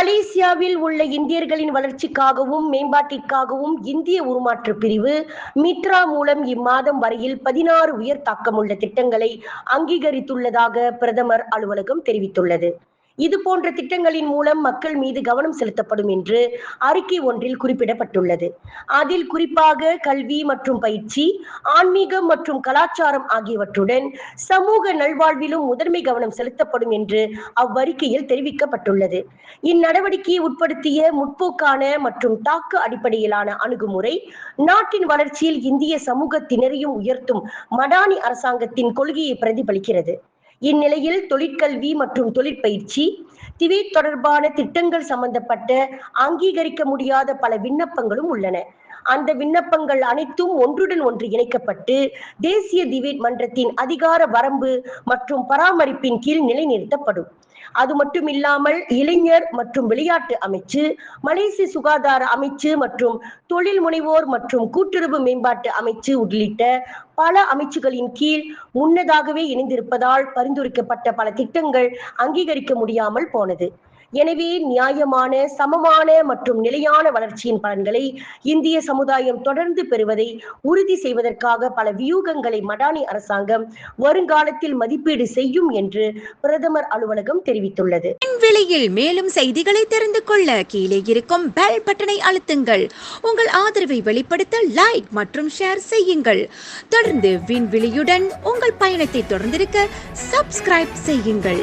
மலேசியாவில் உள்ள இந்தியர்களின் வளர்ச்சிக்காகவும் மேம்பாட்டிற்காகவும் இந்திய உருமாற்ற பிரிவு மித்ரா மூலம் இம்மாதம் வரையில் பதினாறு உயர் தாக்கமுள்ள திட்டங்களை அங்கீகரித்துள்ளதாக பிரதமர் அலுவலகம் தெரிவித்துள்ளது. இது போன்ற திட்டங்களின் மூலம் மக்கள் மீது கவனம் செலுத்தப்படும் என்று அறிக்கை ஒன்றில் குறிப்பிடப்பட்டுள்ளது. அதில் குறிப்பாக கல்வி மற்றும் பயிற்சி ஆன்மீகம் மற்றும் கலாச்சாரம் ஆகியவற்றுடன் சமூக நல்வாழ்விலும் முதன்மை கவனம் செலுத்தப்படும் என்று அவ்வறிக்கையில் தெரிவிக்கப்பட்டுள்ளது. இந்நடவடிக்கையை உட்படுத்திய முற்போக்கான மற்றும் தாக்கு அடிப்படையிலான அணுகுமுறை நாட்டின் வளர்ச்சியில் இந்திய சமூகத்தினரையும் உயர்த்தும் மடானி அரசாங்கத்தின் கொள்கையை பிரதிபலிக்கிறது. இந்நிலையில் தொழிற்கல்வி மற்றும் தொழிற்பயிற்சி திவேட் தொடர்பான திட்டங்கள் சம்பந்தப்பட்ட அங்கீகரிக்க முடியாத பல விண்ணப்பங்களும் உள்ளன. அந்த விண்ணப்பங்கள் அனைத்தும் ஒன்றுடன் ஒன்று இணைக்கப்பட்டு தேசிய திவேட் மன்றத்தின் அதிகார வரம்பு மற்றும் பராமரிப்பின் கீழ் நிலைநிறுத்தப்படும். அது மட்டுமில்லாமல் இளைஞர் மற்றும் விளையாட்டு அமைச்சு மலேசிய சுகாதார அமைச்சு மற்றும் தொழில் முனைவோர் மற்றும் கூட்டுறவு மேம்பாட்டு அமைச்சு உள்ளிட்ட பல அமைச்சுகளின் கீழ் முன்னதாகவே இணைந்திருப்பதால் பரிந்துரைக்கப்பட்ட பல திட்டங்கள் அங்கீகரிக்க முடியாமல் போனது. எனவே நியாயமான சமமான மற்றும் நிலையான வளர்ச்சியின் பலன்களை இந்திய சமுதாயம் தொடர்ந்து பெறுவதை உறுதி செய்வதற்காக பல வியூகங்களை மடானி அரசாங்கம் வருங்காலத்தில் மதிப்பீடு செய்யும் என்று பிரதமர் அலுவலகம் தெரிவித்துள்ளது. விலையில் மேலும் செய்திகளை தெரிந்து கொள்ள கீழே இருக்கும் பெல் பட்டனை அழுத்துங்கள். உங்கள் ஆதரவை வெளிப்படுத்த லைக் மற்றும் ஷேர் செய்யுங்கள். தொடர்ந்து விண்வெளியுடன் உங்கள் பயணத்தை தொடர்ந்திருக்க சப்ஸ்கிரைப் செய்யுங்கள்.